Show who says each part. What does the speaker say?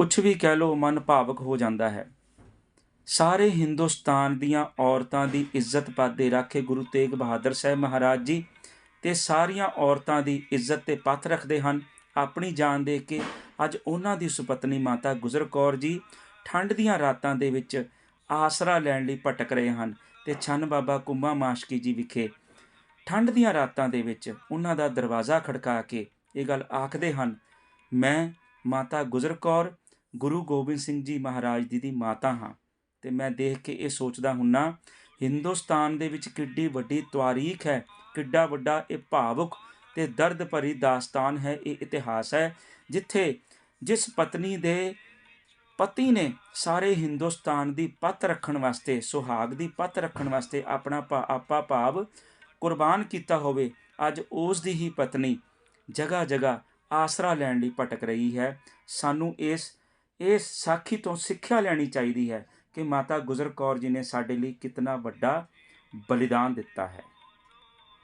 Speaker 1: ਕੁਝ ਵੀ ਕਹਿ ਲੋ ਮਨ ਭਾਵਕ ਹੋ ਜਾਂਦਾ ਹੈ। ਸਾਰੇ ਹਿੰਦੁਸਤਾਨ ਦੀਆਂ ਔਰਤਾਂ ਦੀ ਇੱਜ਼ਤ ਪਾਦੇ ਰੱਖੇ ਗੁਰੂ ਤੇਗ ਬਹਾਦਰ ਸਾਹਿਬ ਮਹਾਰਾਜ ਜੀ ਤੇ ਸਾਰੀਆਂ ਔਰਤਾਂ ਦੀ ਇੱਜ਼ਤ ਤੇ ਪੱਥ ਰੱਖਦੇ ਹਨ। ਆਪਣੀ ਜਾਨ ਦੇ ਕੇ ਅੱਜ ਉਹਨਾਂ ਦੀ ਸੁਪਤਨੀ ਮਾਤਾ ਗੁਜਰ ਕੌਰ ਜੀ ਠੰਡ ਦੀਆਂ ਰਾਤਾਂ ਦੇ ਵਿੱਚ ਆਸਰਾ ਲੈਣ ਲਈ ਭਟਕ ਰਹੇ ਹਨ ਤੇ ਛੰਨ ਬਾਬਾ ਕੁੰਮਾ ਮਾਸ਼ਕੀ ਜੀ ਵਿਖੇ ਠੰਡ ਦੀਆਂ ਰਾਤਾਂ ਦੇ ਵਿੱਚ ਉਹਨਾਂ ਦਾ ਦਰਵਾਜ਼ਾ ਖੜਕਾ ਕੇ ਇਹ ਗੱਲ ਆਖਦੇ ਹਨ, ਮੈਂ ਮਾਤਾ ਗੁਜਰ ਕੌਰ ਗੁਰੂ ਗੋਬਿੰਦ ਸਿੰਘ ਜੀ ਮਹਾਰਾਜ ਜੀ ਦੀ ਮਾਤਾ ਹਾਂ। ਤੇ ਮੈਂ ਦੇਖ ਕੇ ਇਹ ਸੋਚਦਾ ਹੁੰਨਾ, ਹਿੰਦੁਸਤਾਨ ਦੇ ਵਿੱਚ ਕਿੱਡੀ ਵੱਡੀ ਤਾਰੀਖ ਹੈ, ਕਿੱਡਾ ਵੱਡਾ ਇਹ ਭਾਵੁਕ ਤੇ ਦਰਦ ਭਰੀ ਦਾਸਤਾਨ ਹੈ, ਇਹ ਇਤਿਹਾਸ ਹੈ, ਜਿੱਥੇ ਜਿਸ ਪਤਨੀ ਦੇ ਪਤੀ ਨੇ ਸਾਰੇ ਹਿੰਦੁਸਤਾਨ ਦੀ ਪੱਤ ਰੱਖਣ ਵਾਸਤੇ, ਸੁਹਾਗ ਦੀ ਪੱਤ ਰੱਖਣ ਵਾਸਤੇ ਆਪਣਾ ਭਾ- ਆਪਾ ਭਾਵ ਕੁਰਬਾਨ ਕੀਤਾ ਹੋਵੇ, ਅੱਜ ਉਸ ਦੀ ਹੀ ਪਤਨੀ ਜਗ੍ਹਾ ਜਗ੍ਹਾ ਆਸਰਾ ਲੈਣ ਲਈ ਭਟਕ ਰਹੀ ਹੈ। ਸਾਨੂੰ ਇਸ ਇਸ ਸਾਖੀ ਤੋਂ ਸਿੱਖਿਆ ਲੈਣੀ ਚਾਹੀਦੀ ਹੈ ਕਿ ਮਾਤਾ ਗੁਜਰ ਕੌਰ ਜੀ ਨੇ ਸਾਡੇ ਲਈ ਕਿਤਨਾ ਵੱਡਾ ਬਲੀਦਾਨ ਦਿੱਤਾ ਹੈ।